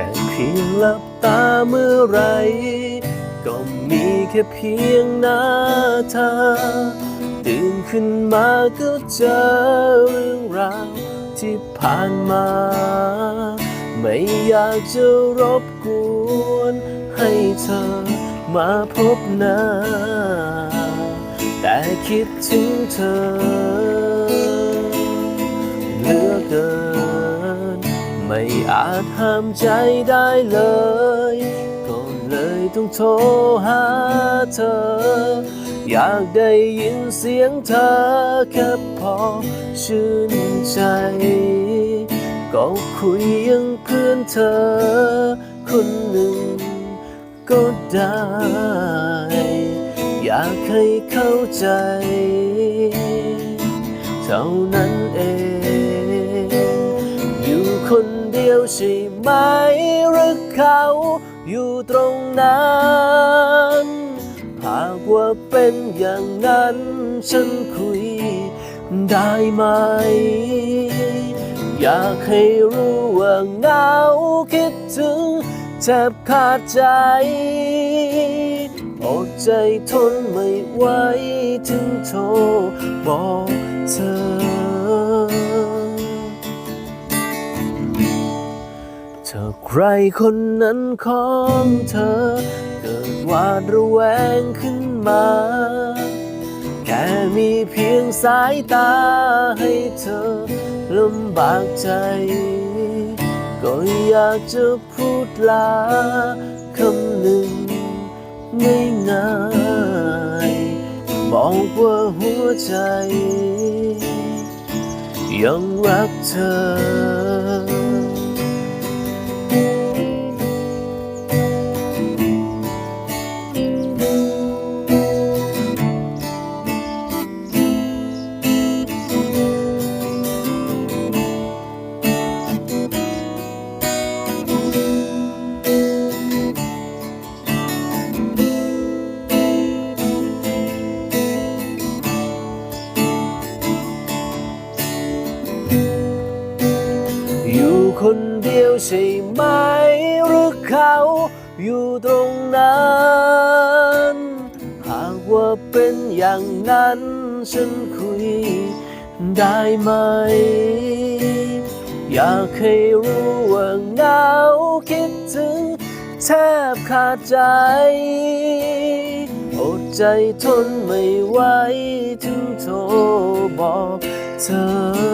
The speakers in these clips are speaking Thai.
ค่เพียงหลับตาเมื่อไร ก็มีแค่เพียงหน้าเธอตื่นขึ้นมาก็เจอเรื่องราวที่ผ่านมา ไม่อยากจะรบกวน ให้เธอมาพบหน้า แต่คิดถึงเธอ อาจห้ามใจได้เลย ก็เลยต้องโทรหาเธอ อยากได้ยินเสียงเธอแค่พอชื่นใจ ก็คุยยังเพื่อนเธอ คนหนึ่งก็ได้ อยากให้เข้าใจ เท่านั้น ใช่ไหมหรือเขาอยู่ตรงนั้นหากว่าเป็นอย่างนั้น ฉันคุยได้ไหม อยากให้รู้ว่าเหงาคิดถึงแทบขาดใจอดใจทนไม่ไหวถึงโทรบอกเธอ เธอใครคนนั้นของเธอ เกิดวาดระแวงขึ้นมา แค่มีเพียงสายตาให้เธอลำบากใจ ก็อยากจะพูดลาคำหนึ่งง่ายๆบอกว่าหัวใจ ยังรักเธอ อยู่คนเดียวใช่ไหมหรือเขาอยู่ตรงนั้นหากว่าเป็นอย่างนั้น ฉันคุยได้ไหม อยากให้รู้ว่าเหงาคิดถึงแทบขาดใจอดใจทนไม่ไหวถึงโทรบอกเธอ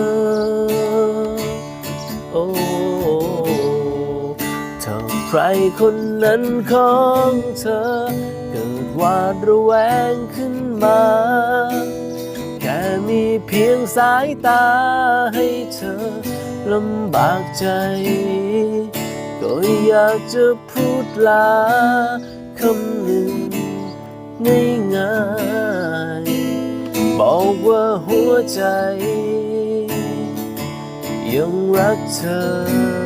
รคนนั้นของเธอ เกิดวาดระแวงขึ้นมา แค่มีเพียงสายตาให้เธอลำบากใจ ก็อยากจะพูดลาคำหนึ่งง่ายๆบอกว่าหัวใจ ยังรักเธอ